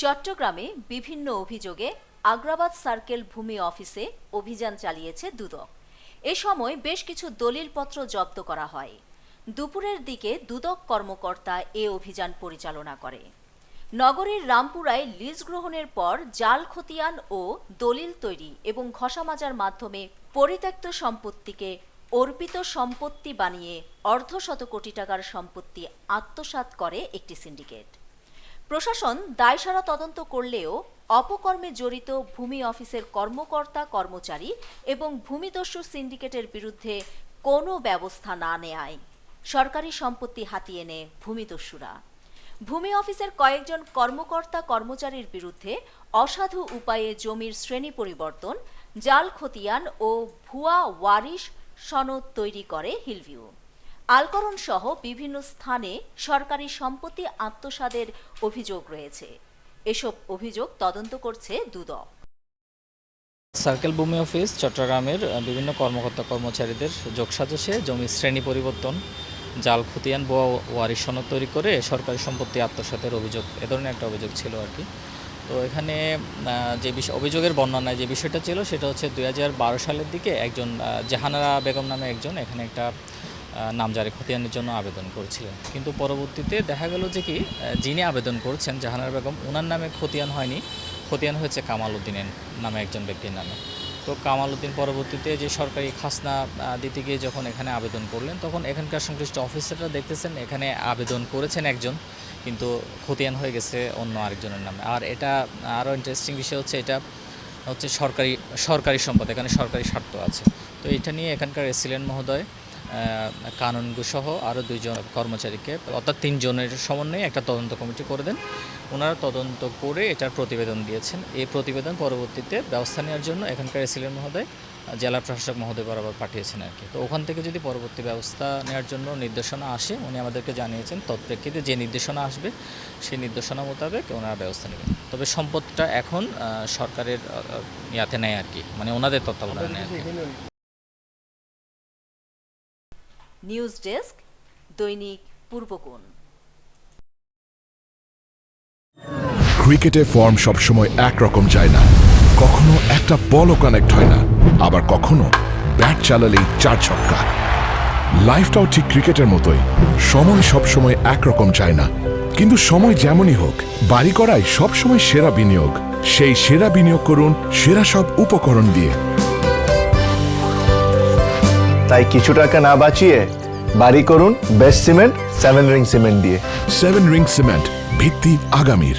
চট্টগ্রামে বিভিন্ন অভিযোগে আগ্রাবাদ সার্কেল ভূমি অফিসে অভিযান চালিয়েছে দুদক। এ সময় বেশ কিছু দলিলপত্র জব্দ করা হয়। দুপুরের দিকে দুদক কর্মকর্তা এ অভিযান পরিচালনা করে। নগরীর রামপুরায় লিজ গ্রহণের পর জাল খতিয়ান ও দলিল তৈরি এবং ঘষামাজার মাধ্যমে পরিত্যক্ত সম্পত্তিকে অর্পিত সম্পত্তি বানিয়ে অর্ধশত কোটি টাকার সম্পত্তি আত্মসাৎ করে একটি সিন্ডিকেট। প্রশাসন দায়সারা তদন্ত করলেও অপকর্মে জড়িত ভূমি অফিসের কর্মকর্তা, কর্মচারী এবং ভূমিদস্যু সিন্ডিকেটের বিরুদ্ধে কোনো ব্যবস্থা না নেয় সরকারি সম্পত্তি হাতিয়ে নেয় ভূমিদস্যুরা। ভূমি অফিসের কয়েকজন কর্মকর্তা, কর্মচারীর বিরুদ্ধে অসাধু উপায়ে জমির শ্রেণি পরিবর্তন, জাল খতিয়ান ও ভুয়া ওয়ারিশ সনদ তৈরি করে হিলভিউ। আলকরণ সহ বিভিন্ন স্থানে সরকারি সম্পত্তি আত্মসাদের অভিযোগ রয়েছে। এসব অভিযোগ তদন্ত করছে দুদক। সার্কেল ভূমি অফিস, চট্টগ্রামের বিভিন্ন কর্মকর্তা কর্মচারীদের যোগসাজশে জমি শ্রেণি পরিবর্তন, জাল, খতিয়ান, বোয়া ওয়ারিশ সনদ তৈরি করে সরকারি সম্পত্তি আত্মসাতের অভিযোগ, এ ধরনের একটা অভিযোগ ছিল আর কি। তো এখানে যে বিষয়, অভিযোগের বর্ণনায় যে বিষয়টা ছিল, সেটা হচ্ছে দুই হাজার বারো সালের দিকে একজন জাহানারা বেগম নামে একজন, এখানে একটা নামজারি খতিয়ানের জন্য আবেদন করেছিলেন। কিন্তু পরবর্তীতে দেখা গেল যে কি যিনি আবেদন করছেন, জাহানার বেগম ওনার নামে খতিয়ান হয়নি। খতিয়ান হয়েছে কামাল উদ্দিনের নামে একজন ব্যক্তির নামে। তো কামাল উদ্দিন পরবর্তীতে যে সরকারি খাসনা দিতে গিয়ে যখন এখানে আবেদন করলেন, তখন এখানকার সংশ্লিষ্ট অফিসাররা দেখতেছেন এখানে আবেদন করেছেন একজন, কিন্তু খতিয়ান হয়ে গেছে অন্য আরেকজনের নামে। আর এটা আরও ইন্টারেস্টিং বিষয় হচ্ছে, এটা হচ্ছে সরকারি সরকারি সম্পদ, এখানে সরকারি স্বার্থ আছে। তো এটা নিয়ে এখানকার এসিলেন্ট মহোদয় কানুনগু সহ আরও দুইজন কর্মচারীকে অর্থাৎ তিনজনের সমন্বয়ে একটা তদন্ত কমিটি করে দেন। ওনারা তদন্ত করে এটার প্রতিবেদন দিয়েছেন। এই প্রতিবেদন পরবর্তীতে ব্যবস্থা নেওয়ার জন্য এখানকার এসিলেন্ট মহোদয় জেলা প্রশাসক মহোদয় বরাবর পাঠিয়েছেন আর কি তো ওখান থেকে যদি পরবর্তী ব্যবস্থা নেওয়ার জন্য নির্দেশনা আসে উনি আমাদেরকে জানিয়েছেন তৎপ্রেক্ষিতে যে নির্দেশনা আসবে সেই নির্দেশনা মোতাবেক ওনারা ব্যবস্থা নেবেন। তবে সম্পদটা এখন সরকারের ইয়াতে নেয় আর কি মানে ওনাদের তত্ত্বাবধানে নেয় আর কি নিউজ ডেস্ক, দৈনিক পূর্বকোণ ক্রিকেটে ফর্ম সবসময় একরকম যায় না। কখনো একটা বলও কানেক্ট হয় না। আবার কখনো ব্যাট চালালেই চার ছক্কা। লাইফটাও ঠিক ক্রিকেটের মতোই। সময় সবসময় একরকম যায় না। কিন্তু সময় যেমনই হোক, বাড়ি করাই সবসময় সেরা বিনিয়োগ। সেই সেরা বিনিয়োগ করুন, সেরা সব উপকরণ দিয়ে। তাই কিছু টাকা না বাঁচিয়ে বাড়ি করুন best cement, seven ring cement দিয়ে। সেভেন রিং সিমেন্ট, ভিত্তি আগামীর।